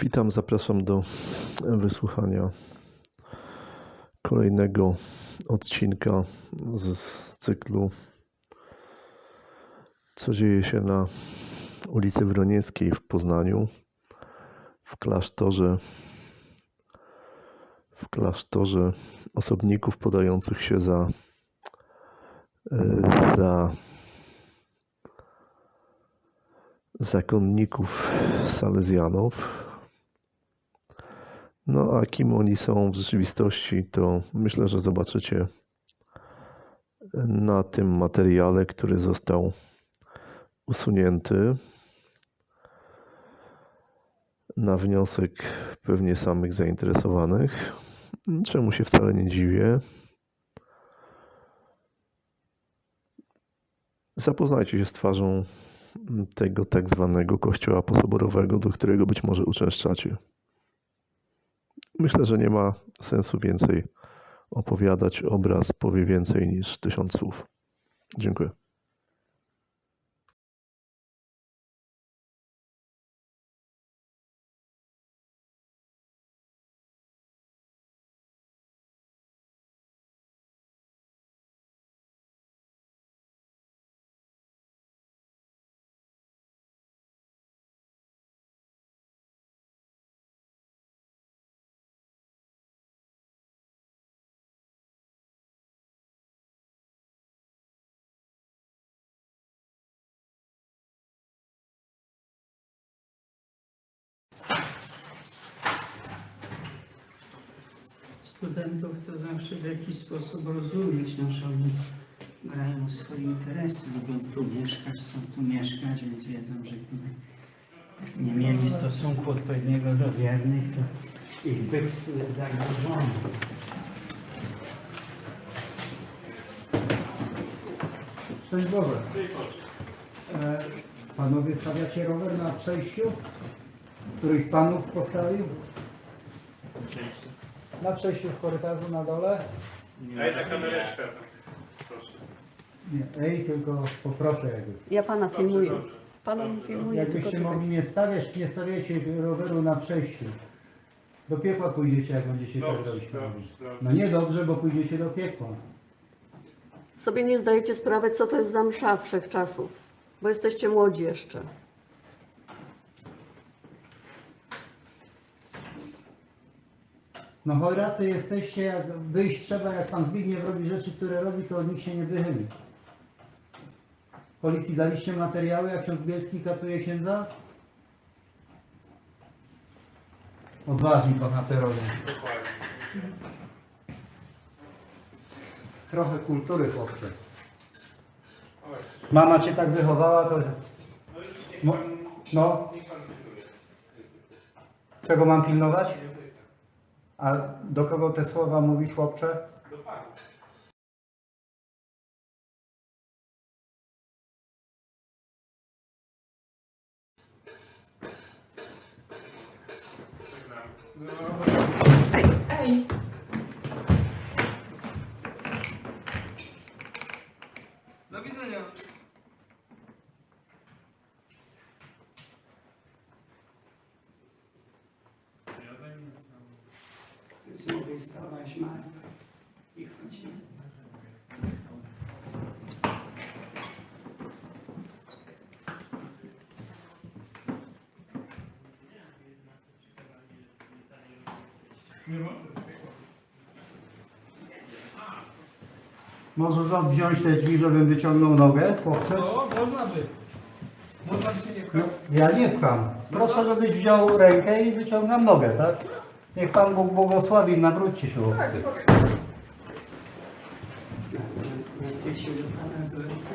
Witam, zapraszam do wysłuchania kolejnego odcinka z cyklu Co dzieje się na ulicy Wronieckiej w Poznaniu, w klasztorze, w klasztorze osobników podających się za, e, za zakonników salezjanów. No a kim oni są w rzeczywistości, to myślę, że zobaczycie na tym materiale, który został usunięty na wniosek pewnie samych zainteresowanych. Czemu się wcale nie dziwię. Zapoznajcie się z twarzą tego tak zwanego kościoła posoborowego, do którego być może uczęszczacie. Myślę, że nie ma sensu więcej opowiadać. Obraz powie więcej niż tysiąc słów. Dziękuję. Studentów to zawsze w jakiś sposób rozumieć, no, że oni grają swoje interesy, lubią tu mieszkać, chcą tu mieszkać, więc wiedzą, że gdyby nie mieli stosunku odpowiedniego do wiernych, to ich byt tu jest zagrożony. Szczęść Boże. E, panowie stawiacie rower na przejściu? Któryś z panów postawił? Na przejściu w korytarzu na dole? Daj na kamereczkę. Proszę. Nie, ej, tylko poproszę jakby. Ja pana filmuję. dobrze. Pana Dobrze, filmuję tylko Jakbyście tutaj. mogli nie stawiać, nie stawiacie roweru na przejściu. Do piekła pójdziecie, jak będziecie tak Dobrze, robić. dobrze, dobrze. No nie dobrze, bo pójdziecie do piekła. Sobie nie zdajecie sprawy, co to jest za msza wszechczasów, bo jesteście młodzi jeszcze. No choracy jesteście, jak wyjść trzeba, jak pan Zbigniew robi rzeczy, które robi, to nikt się nie wychyli. Policji daliście materiały, jak ksiądz Bielski katuje księdza? Odważni bohaterowie. Trochę kultury chłopcze. Mama cię tak wychowała, to... No No, czego mam pilnować? A do kogo te słowa mówisz, chłopcze? Do. No, Do Możesz wziąć te drzwi, żebym wyciągnął nogę, chłopcze? No, można by. Można by się nie pchać. Ja nie pcham. Proszę, żebyś wziął rękę i wyciągam nogę, tak? Niech Pan Bóg błogosławi, nawróćcie się. chłopcy. Jak się do Pana zwrócę?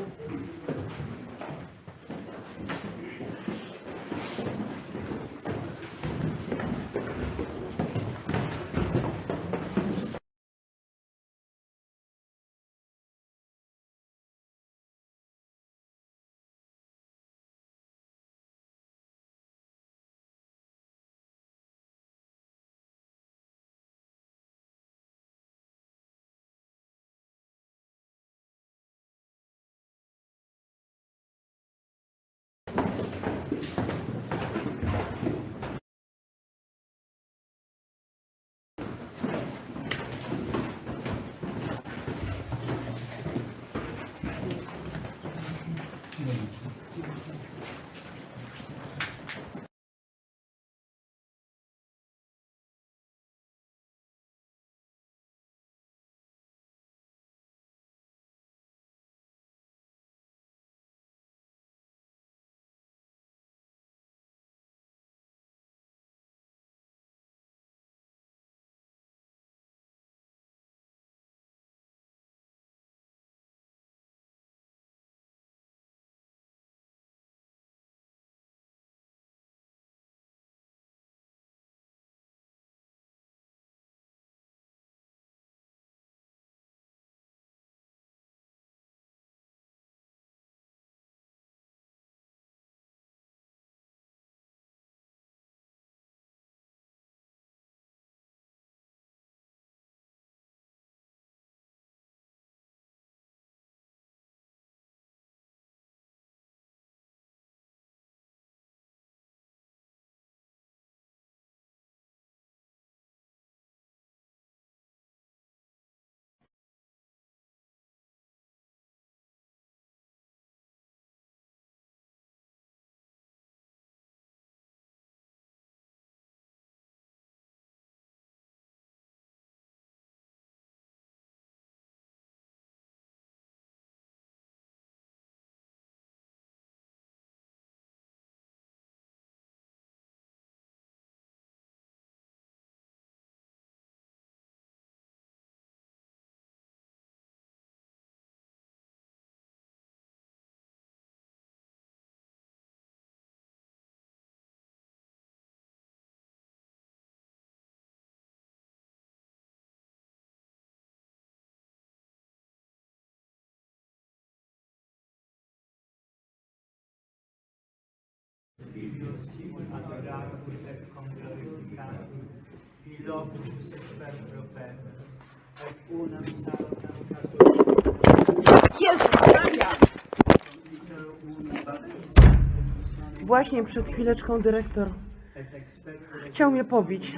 Filobus esper profetas, et unam saltam Jezus Właśnie przed chwileczką dyrektor chciał mnie pobić.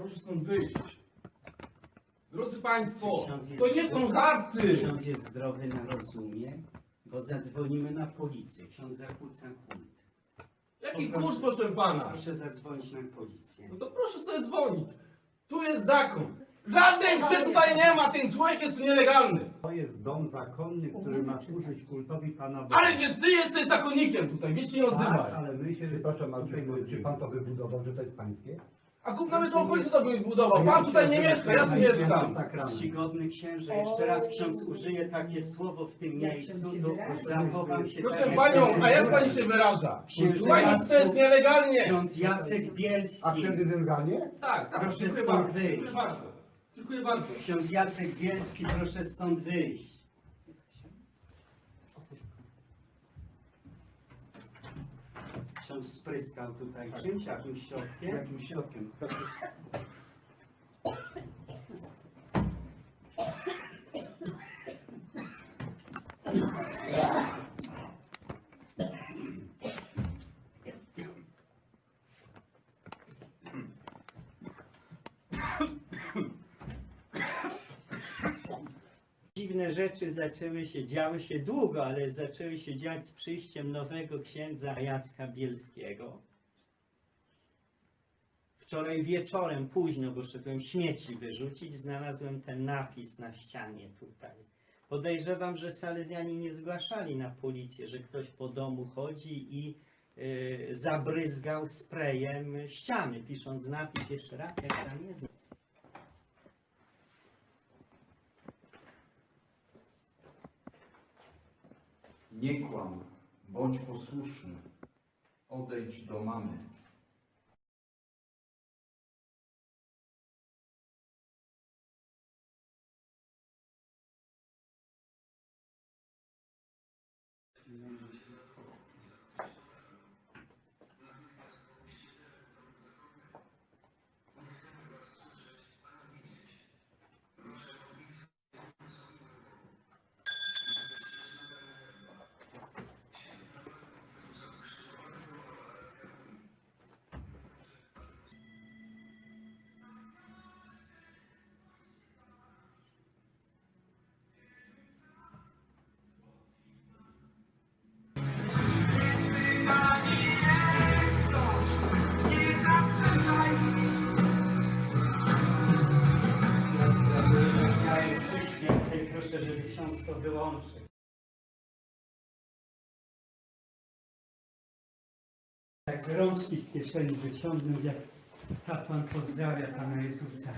Proszę stąd wyjść. Drodzy Państwo, Ksiądz jest- to nie są żarty. Ksiądz jest zdrowy na rozumie, bo zadzwonimy na policję. Ksiądz zakłóca kult. Jaki Proszę. kurs, proszę Pana? Proszę zadzwonić na policję. No to proszę sobie dzwonić. Tu jest zakon. Żadnej wszy tutaj nie ma, ten człowiek jest tu nielegalny. To jest dom zakonny, który ma służyć kultowi Pana Boga. Ale nie, ty jesteś zakonnikiem tutaj, więc się nie Tak, odzywaj. ale my się... Przepraszam, czy, czy pan to wybudował, że to jest pańskie? A kup nawet obchodzi to by budował. Pan tutaj nie mieszka, ja tu mieszkam. Czcigodny księże, jeszcze raz ksiądz użyje takie słowo w tym miejscu, to zachowam się tak, Proszę jak panią, a jak pani się wyraża? Księże Pani jest nielegalnie. Ksiądz Jacek A Bielski. wtedy legalnie? Tak, tak, Proszę dziękuję stąd bardzo. wyjść. Dziękuję bardzo. Dziękuję bardzo. Ksiądz Jacek Bielski, proszę stąd wyjść. Ksiądz spryskał tutaj czymś, jakimś środkiem? Jakimś środkiem. Dziwne rzeczy zaczęły się, działy się długo, ale zaczęły się dziać z przyjściem nowego księdza Jacka Bielskiego. Wczoraj wieczorem, późno, bo szedłem śmieci wyrzucić, znalazłem ten napis na ścianie tutaj. Podejrzewam, że Salezjanie nie zgłaszali na policję, że ktoś po domu chodzi i y, zabryzgał sprayem ściany, pisząc napis jeszcze raz, jak tam jest. Nie kłam, bądź posłuszny, odejdź do mamy. To wyłączył. Jak rączki z kieszeni wyciągnąć, jak kapłan pozdrawia Pana Jezusa.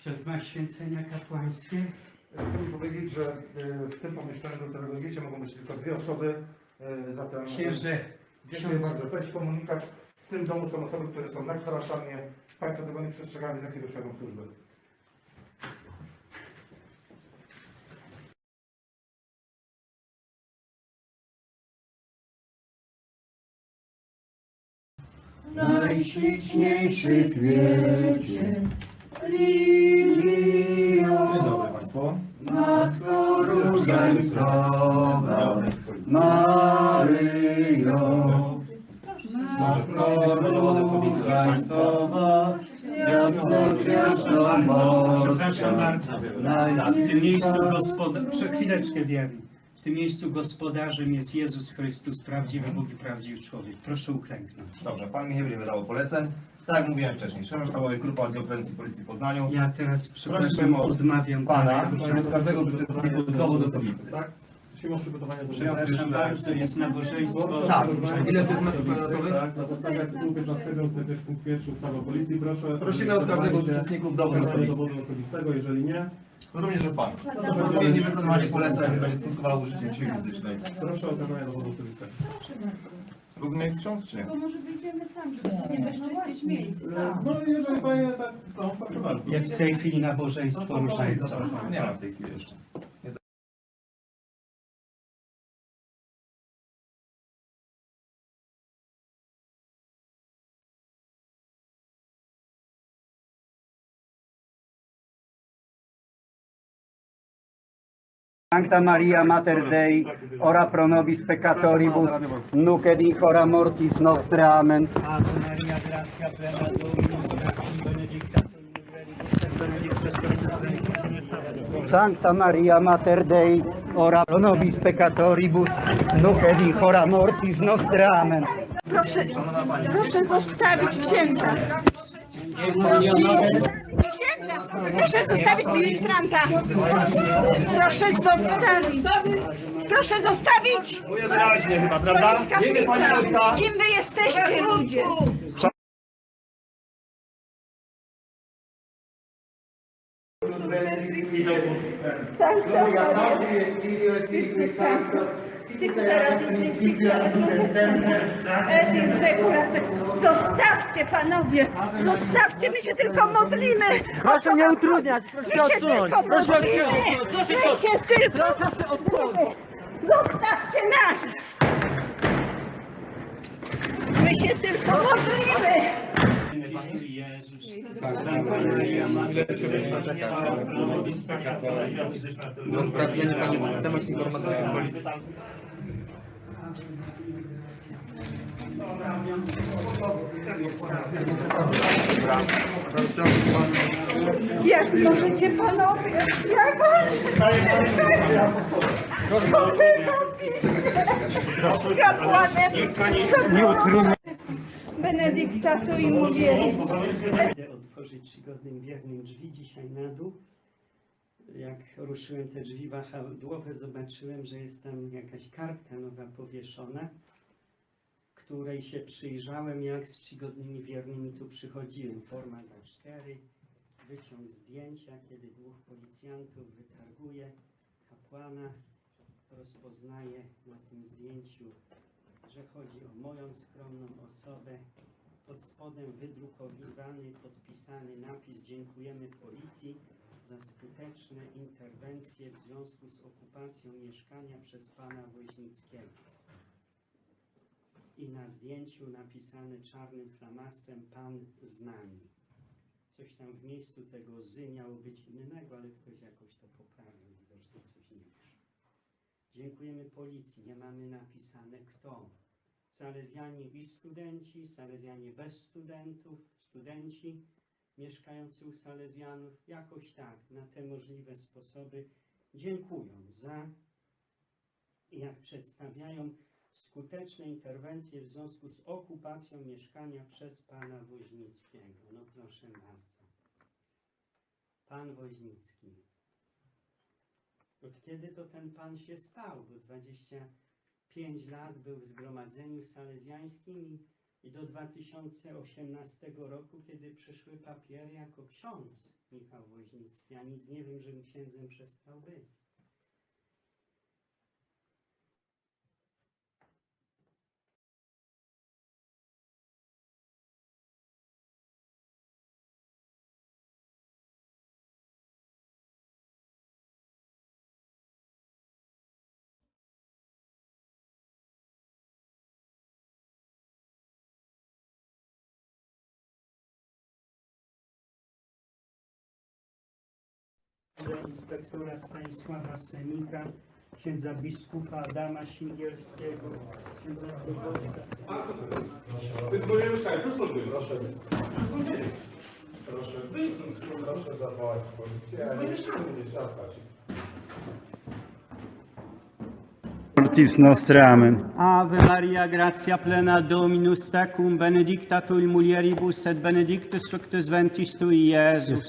Ksiądz ma święcenia kapłańskie? Chcę powiedzieć, że y, w tym pomieszczeniu, do którego idziecie, mogą być tylko dwie osoby, y, zatem Księże, dziękuję bardzo. To jest komunikat. W tym domu są osoby, które są na kwarantannie. Państwo tego nie przestrzegają, z jakiego służby. Najśliczniejszy Dzień dobry Państwu. Matko Różańcowa, Maryjo. Matko Różańcowa, jasno-gwiazdo Przepraszam morska. bardzo. W tym miejscu gospoda... Prze- chwileczkę wierni. W tym miejscu gospodarzem jest Jezus Chrystus, prawdziwy Bóg i prawdziwy człowiek. Proszę uklęknąć. Dobrze, Pan mi nie będzie wydawał poleceń. Tak jak mówiłem wcześniej, szef sztabowy Grupa Oddział Prewencji Policji w Poznaniu. Ja teraz, przepraszam, o odmawiam Pana, Proszę- od każdego uczestników dowód osobisty. Tak? Siłą przygotowania do Przepraszam bardzo, jest nabożeństwo. Tak. Ile to jest metrów kwadratowych? Tak, na podstawie artykułu 15 ust. punkt 1 ustawy o policji proszę... Prosimy od każdego z uczestników dowód osobisty. dowodu osobistego, jeżeli nie, Również od Pana. Rozumiem, niewykonywanie poleceń będzie skutkowało użyciem siły fizycznej. proszę o okazanie dowodu osobistego. Rozumiem ksiądz czy nie? To może wyjdziemy tam, żeby nie bezpieczyć miejsc. No jeżeli Panie tak chcą, proszę bardzo. Jest w tej chwili nabożeństwo różańcowe. Zapraszamy. Nie ma w tej chwili jeszcze. Sancta Maria Mater Dei, ora pro nobis peccatoribus, nunc et in hora mortis nostre. Amen. Ave Maria, gratia plena Dominus tecum, benedicta tu in mulieribus et benedictus fructus ventris tui, Sancta Maria Mater Dei, ora pro nobis peccatoribus, nunc et in hora mortis nostre. Amen. Proszę, proszę zostawić księdza. Proszę zostawić ministranta. Proszę zostawić. Proszę zostawić. Kim wy jesteście ludzie? Gloria Patri et Filio et Spiritus Sancto, sic erat in principio et nunc et semper, Zostawcie panowie, zostawcie, my się tylko modlimy. Proszę nie utrudniać, proszę odsunąć. Proszę odsunąć. My się tylko modlimy. Zostawcie nas. My się tylko modlimy. Do sprawdzenia Pani policji. Jak możecie panowie, jak możecie Co wy robicie? Z kapłanem, Benedykta tu i. Idę otworzyć czcigodnym wiernym drzwi dzisiaj na dół. Jak ruszyłem te drzwi wahadłowe, zobaczyłem, że jest tam jakaś kartka nowa powieszona, której się przyjrzałem, jak z czcigodnymi wiernymi tu przychodziłem. Forma na cztery, wyciąg zdjęcia, kiedy dwóch policjantów wytarguje kapłana, rozpoznaje na tym zdjęciu, że chodzi o moją skromną osobę. Pod spodem wydrukowany, podpisany napis Dziękujemy Policji za skuteczne interwencje w związku z okupacją mieszkania przez pana Woźnickiego. I na zdjęciu napisane czarnym flamastrem Pan z nami. Coś tam w miejscu tego zy miało być innego, ale ktoś jakoś to poprawił, widocznie coś nie. Dziękujemy policji, nie mamy napisane kto. Salezjanie i studenci, Salezjanie bez studentów, studenci mieszkający u Salezjanów, jakoś tak, na te możliwe sposoby dziękują za jak przedstawiają skuteczne interwencje w związku z okupacją mieszkania przez pana Woźnickiego. No proszę bardzo. Pan Woźnicki Od kiedy to ten pan się stał? Bo 25 lat był w zgromadzeniu salezjańskim i, i do 2018 roku, kiedy przyszły papiery jako ksiądz Michał Woźnicki. Ja nic nie wiem, żebym księdzem przestał być. Inspektora Stanisława Semika, księdza biskupa Adama Singielskiego, księdza proboszcza. To jest moje mieszkanie, proszę sobie. Proszę. Proszę. Proszę wyjść. Proszę zawołać policję. Moje mieszkanie. Nie trzeba Mortis nostre, amen. Ave Maria, gratia plena Dominus tecum, benedicta tui mulieribus et benedictus fructus ventris tui, Iesus.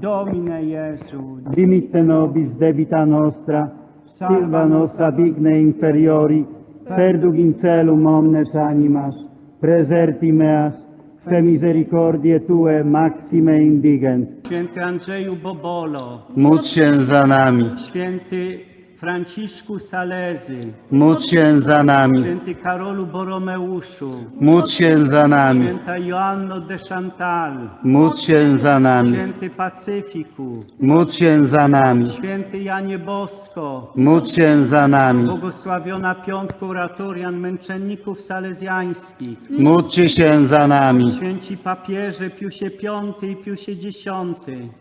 Domine Jesu, Dimitte nobis debita nostra, silva nostra bigne inferiori, perdug in celum omnes animas, preserti meas, fe misericordie Tue maxime indigent. święty Andrzeju Bobolo, Módl się za nami, święty Franciszku Salezy, módl się za nami, święty Karolu Boromeuszu, módl się za nami, święta Joanno de Chantal, módl się za nami, święty Pacyfiku, módl się za nami, święty Janie Bosko, módl się za nami, błogosławiona piątka oratorian męczenników salezjańskich, módlcie się za nami, święci papieże Piusie V i Piusie X,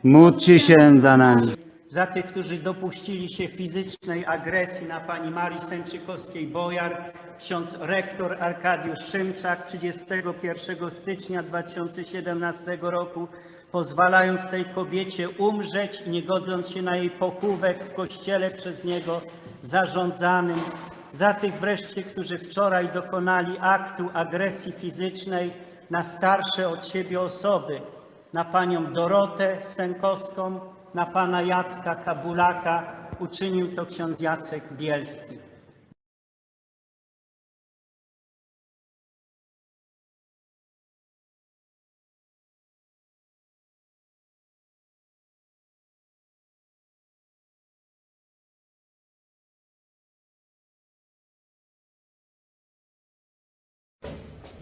módlcie się za nami. Za tych, którzy dopuścili się fizycznej agresji na pani Marii Sęczykowskiej-Bojar, ksiądz rektor Arkadiusz Szymczak 31 stycznia 2017 roku, pozwalając tej kobiecie umrzeć, nie godząc się na jej pochówek w kościele przez niego zarządzanym, za tych wreszcie, którzy wczoraj dokonali aktu agresji fizycznej na starsze od siebie osoby, na panią Dorotę Sękowską, na pana Jacka Kabulaka, uczynił to ksiądz Jacek Bielski.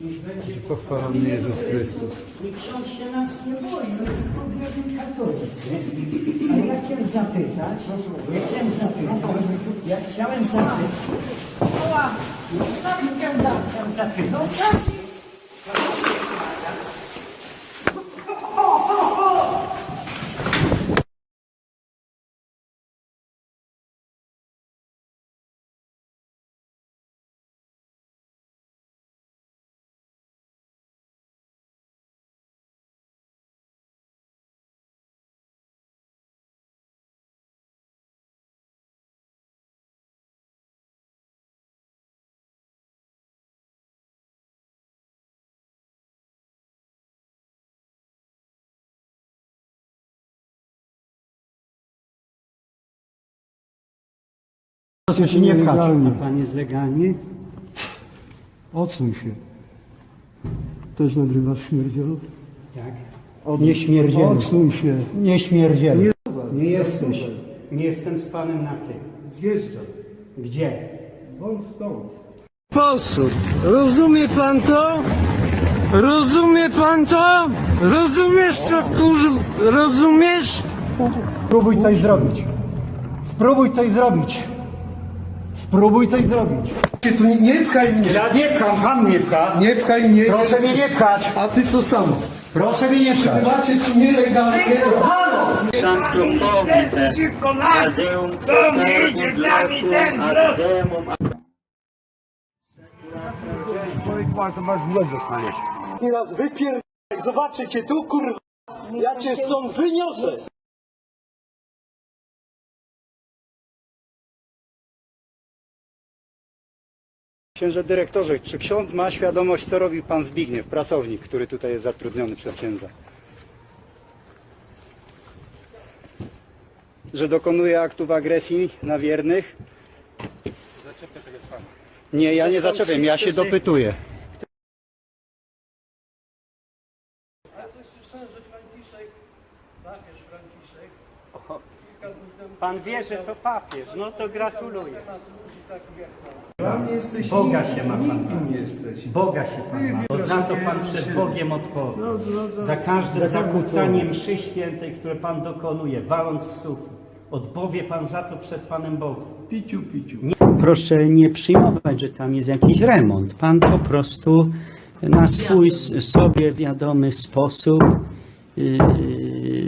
Niech będzie Pochwalony Jezus Chrystus. Niech ksiądz się nas nie boi, my tylko biedni katolicy. Ale ja chciałem zapytać, ja chciałem zapytać, ja chciałem zapytać. Chciałem zapytać. Proszę się nie pchać. A pan jest legalnie? Odsuń się. Też nagrywasz śmierdzielu? Tak. Nie śmierdzielu. Odsuń się. Nie śmierdzielu. Nie, Nie jesteś. Nie jestem z panem na ty. Zjeżdżam. Gdzie? Bądź stąd. sposób. Rozumie pan to? Rozumie pan to? Rozumiesz to, kur... Rozumiesz? Spróbuj coś zrobić. Spróbuj coś zrobić. Spróbuj coś zrobić. Ty tu nie, nie pchaj mnie. Ja nie pcham, pan mnie pcha. Nie pchaj mnie. Proszę mnie nie pchać. A ty to samo. Proszę mnie nie pchać. Macie tu nielegalnie. Halo! Przeciwko nam! To nie idzie z nami ten wróg! Teraz wypierdaj. Zobaczę cię tu, kurwa. Ja cię stąd wyniosę. Księże dyrektorze, czy ksiądz ma świadomość, co robił pan Zbigniew, pracownik, który tutaj jest zatrudniony przez księdza? że dokonuje aktów agresji na wiernych? Nie, ja nie zaczepiam, ja się dopytuję. Pan wie, że to papież, no to gratuluję. Boga się ma Pan. Boga się Pan ma. Bo za to Pan przed Bogiem odpowie. Za każde zakłócanie mszy świętej, które Pan dokonuje, waląc w sufit. Odpowie Pan za to przed Panem Bogiem. Piciu, piciu. Proszę nie przyjmować, że tam jest jakiś remont. Pan po prostu na swój sobie wiadomy sposób yy,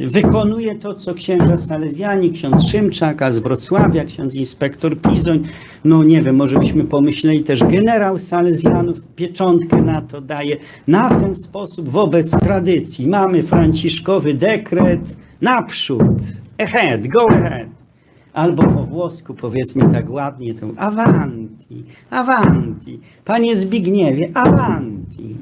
wykonuje to, co księża salezjani, ksiądz Szymczak, a z Wrocławia, ksiądz inspektor Pizoń, no nie wiem, może byśmy pomyśleli też generał salezjanów, pieczątkę na to daje. Na ten sposób wobec tradycji mamy franciszkowy dekret, naprzód, ahead, go ahead. Albo po włosku powiedzmy tak ładnie to avanti, avanti. Panie Zbigniewie, avanti.